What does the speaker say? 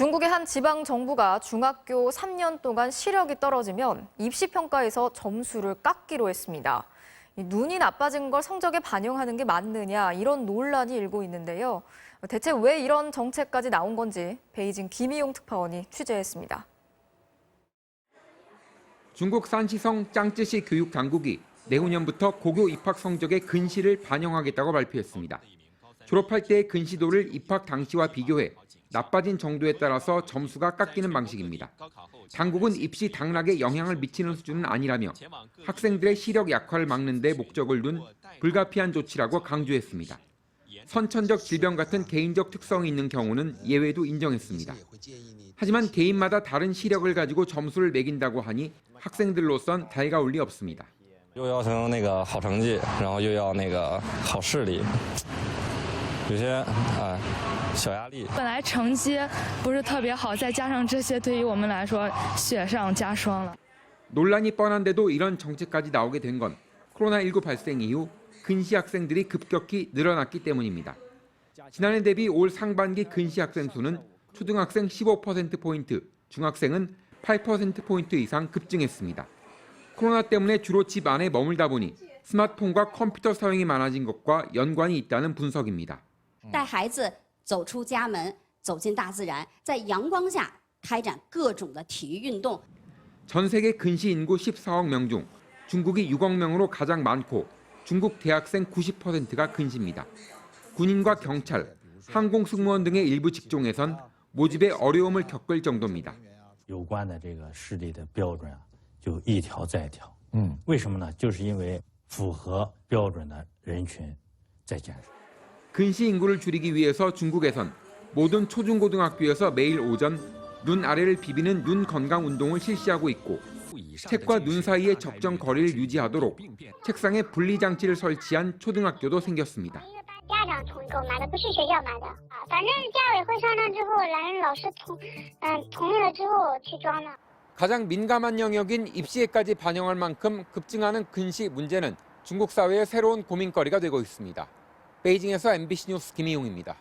중국의 한 지방 정부가 중학교 3년 동안 시력이 떨어지면 입시 평가에서 점수를 깎기로 했습니다. 이 눈이 나빠진 걸 성적에 반영하는 게 맞느냐 이런 논란이 일고 있는데요. 대체 왜 이런 정책까지 나온 건지 베이징 김희용 특파원이 취재했습니다. 중국 산시성 짱쯔시 교육 당국이 내후년부터 고교 입학 성적의 근시를 반영하겠다고 발표했습니다. 졸업할 때의 근시도를 입학 당시와 비교해 나빠진 정도에 따라서 점수가 깎이는 방식입니다. 당국은 입시 당락에 영향을 미치는 수준은 아니라며 학생들의 시력 약화를 막는 데 목적을 둔 불가피한 조치라고 강조했습니다. 선천적 질병 같은 개인적 특성이 있는 경우는 예외도 인정했습니다. 하지만 개인마다 다른 시력을 가지고 점수를 매긴다고 하니 학생들로선 달가울 리 없습니다. 又要成那个好成绩，然后又要那个好视力， 有些哎小压力。本来成绩不是特别好，再加上这些，对于我们来说雪上加霜了。 논란이 뻔한데도 이런 정책까지 나오게 된 건 코로나19 발생 이후 근시 학생들이 급격히 늘어났기 때문입니다. 지난해 대비 올 상반기 근시 학생 수는 초등학생 15%포인트, 중학생은 8%포인트 이상 급증했습니다. 코로나 때문에 주로 집 안에 머물다 보니 스마트폰과 컴퓨터 사용이 많아진 것과 연관이 있다는 분석입니다. 带孩子走出家门，走进大自然，在阳光下开展各种的体育运动， 전 세계 근시 인구 14억 명 중 중국이 6억 명으로 가장 많고 중국 대학생 90%가 근시입니다. 군인과 경찰, 항공 승무원 등의 일부 직종에선 모집에 어려움을 겪을 정도입니다. 有关的这个视力的标准啊，就一调再调。嗯，为什么呢？就是因为符合标准的人群在减少。 근시 인구를 줄이기 위해서 중국에선 모든 초중고등학교에서 매일 오전 눈 아래를 비비는 눈 건강 운동을 실시하고 있고 책과 눈 사이의 적정 거리를 유지하도록 책상에 분리 장치를 설치한 초등학교도 생겼습니다. 家长同意购买的，不是学校买的啊。反正家委会商量之后，然后老师同嗯同意了之后去装的。 가장 민감한 영역인 입시에까지 반영할 만큼 급증하는 근시 문제는 중국 사회의 새로운 고민거리가 되고 있습니다. 베이징에서 MBC 뉴스 김희용입니다.